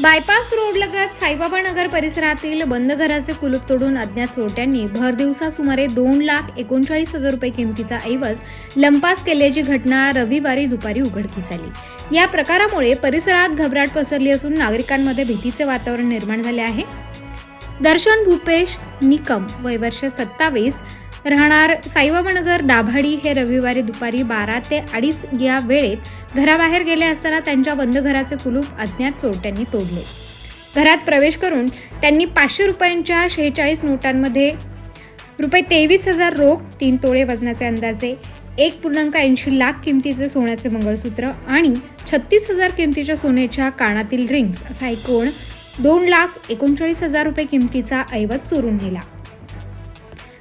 Bypass रोडलगत Saibaba नगर परिसरातील बंद घराचे कुलूप तोडून अज्ञात चोरट्यांनी भर दिवसा सुमारे दोन लाख एकोणचाळीस हजार रुपये किमतीचा ऐवज लंपास केल्याची घटना रविवारी दुपारी उघडकीस आली. या प्रकारामुळे परिसरात घबराट पसरली असून नागरिकांमध्ये भीतीचे वातावरण निर्माण झाले आहे. दर्शन भूपेश निकम वय वर्ष सत्तावीस राहणार साईबाबानगर दाभाडी हे रविवारी दुपारी बारा ते अडीच या वेळेत घराबाहेर गेले असताना त्यांच्या बंद घराचे कुलूप अज्ञात चोरट्यांनी तोडले. घरात प्रवेश करून त्यांनी पाचशे रुपयांच्या शेहेचाळीस नोटांमध्ये रुपये तेवीस हजार रोख तीन तोळे वजनाचे अंदाजे एक पूर्णांक ऐंशी लाख किमतीचे सोन्याचे मंगळसूत्र आणि छत्तीस हजार किमतीच्या सोन्याच्या कानातील रिंग्स असा एकूण दोन लाख एकोणचाळीस हजार रुपये किमतीचा ऐवज चोरून नेला.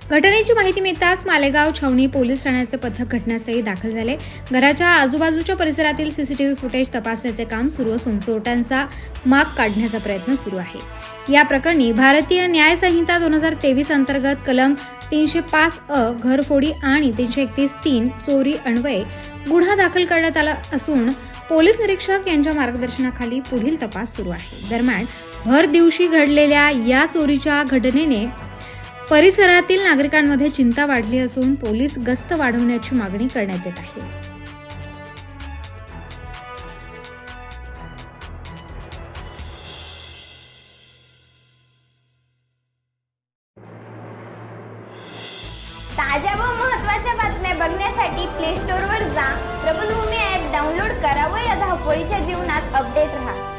घटनेची माहिती मिळताच मालेगाव छावणी पोलीस ठाण्याचे पथक घटनास्थळी दाखल झाले. घराच्या आजूबाजूच्या परिसरातील सीसीटीव्ही फुटेज तपासण्याचे काम सुरू असून चोरट्यांचा माग काढण्याचा प्रयत्न सुरू आहे. या प्रकरणी भारतीय न्याय संहिता दोन हजार तेवीस अंतर्गत कलम तीनशे पाच अ घरफोडी आणि तीनशे एकतीस तीन चोरी अन्वये गुन्हा दाखल करण्यात आला असून पोलीस निरीक्षक यांच्या मार्गदर्शनाखाली पुढील तपास सुरू आहे. दरम्यान भर दिवशी घडलेल्या या चोरीच्या घटनेने परिसरातील नागरिकांमध्ये चिंता वाढली असून पोलीस गस्त वाढवण्याची मागणी करण्यात येत आहे. ताज्या व महत्त्वाच्या बातम्या बघण्यासाठी प्ले स्टोअरवर जा. प्रबलभूमी ॲप डाउनलोड करा व या धावपळीच्या जीवनात अपडेट राहा.